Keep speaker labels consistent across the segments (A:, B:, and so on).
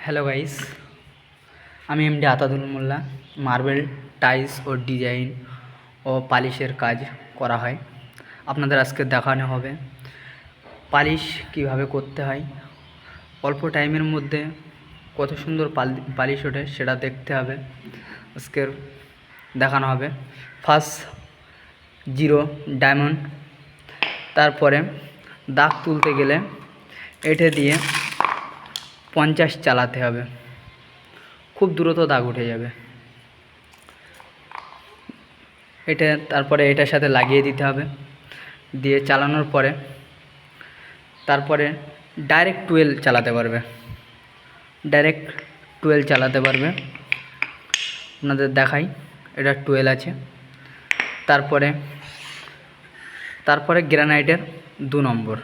A: Hello guys আমি MD Atadul Molla marble tiles ও design ও পালিশের কাজ করা হয়। আপনাদের আজকে দেখানো হবে পালিশ কীভাবে করতে হয়। অল্প টাইমের মধ্যে কত সুন্দর পাল- পালিশ ওঠে সেটা দেখতে হবে। আজকের দেখানো হবে। ফার্স্ট জিরো ডায়মন্ড তারপরে দাগ তুলতে গেলে এঁটে দিয়ে পঞ্চাশ চালাতে হবে। খুব দ্রুত দাগ উঠে যাবে। এটা তারপরে এটার সাথে লাগিয়ে দিতে হবে। দিয়ে চালানোর পরে তারপরে ডাইরেক্ট টুয়েল চালাতে পারবে। ডাইরেক্ট টুয়েল চালাতে পারবে। আপনাদের দেখাই, এটা টুয়েল আছে। তারপরে তারপরে গ্রানাইটের দু নম্বর।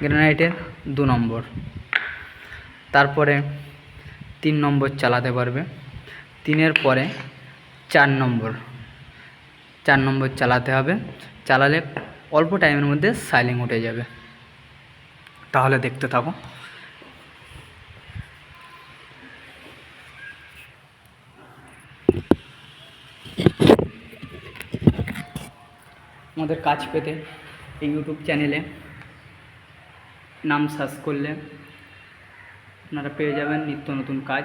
A: গ্রানাইটের দু নম্বর। তারপরে তিন নম্বর চালাতে পারবে। তিনের পরে চার নম্বর। চার নম্বর চালাতে হবে। চালালে অল্প টাইমের মধ্যে সাইলিং উঠে যাবে। তাহলে দেখতে থাকো। আমাদের কাজ পেতে এই ইউটিউব চ্যানেলে নাম সার্চ করলে আপনারা পেয়ে যাবেন নিত্য নতুন কাজ।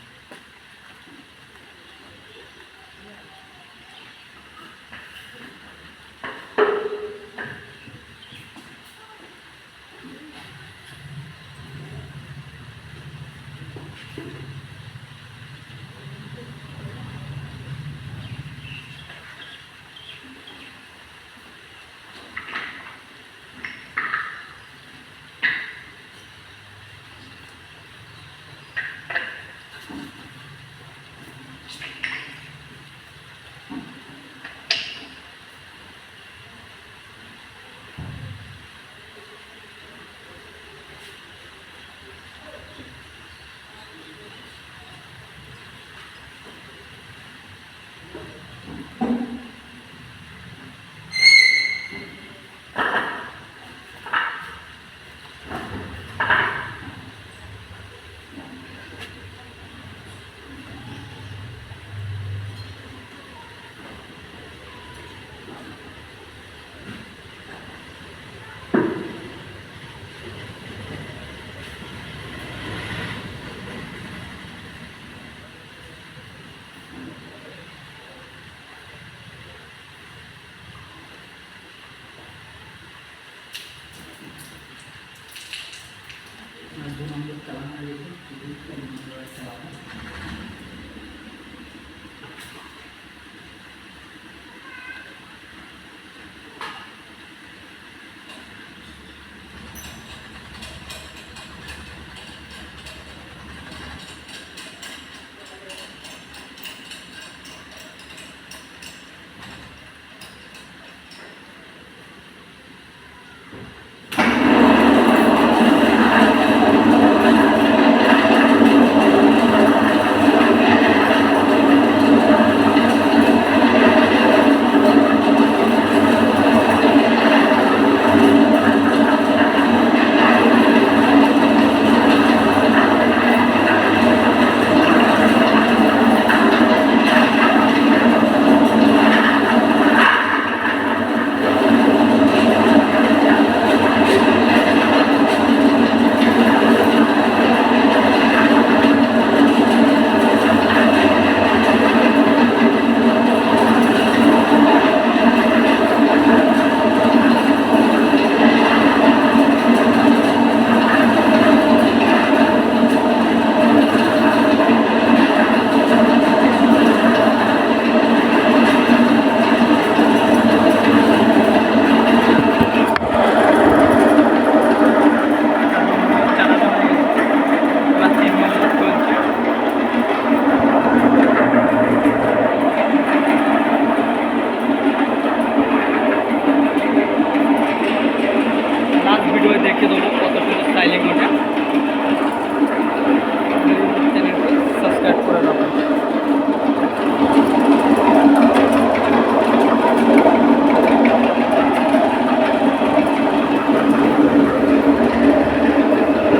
A: আর দু নম্বর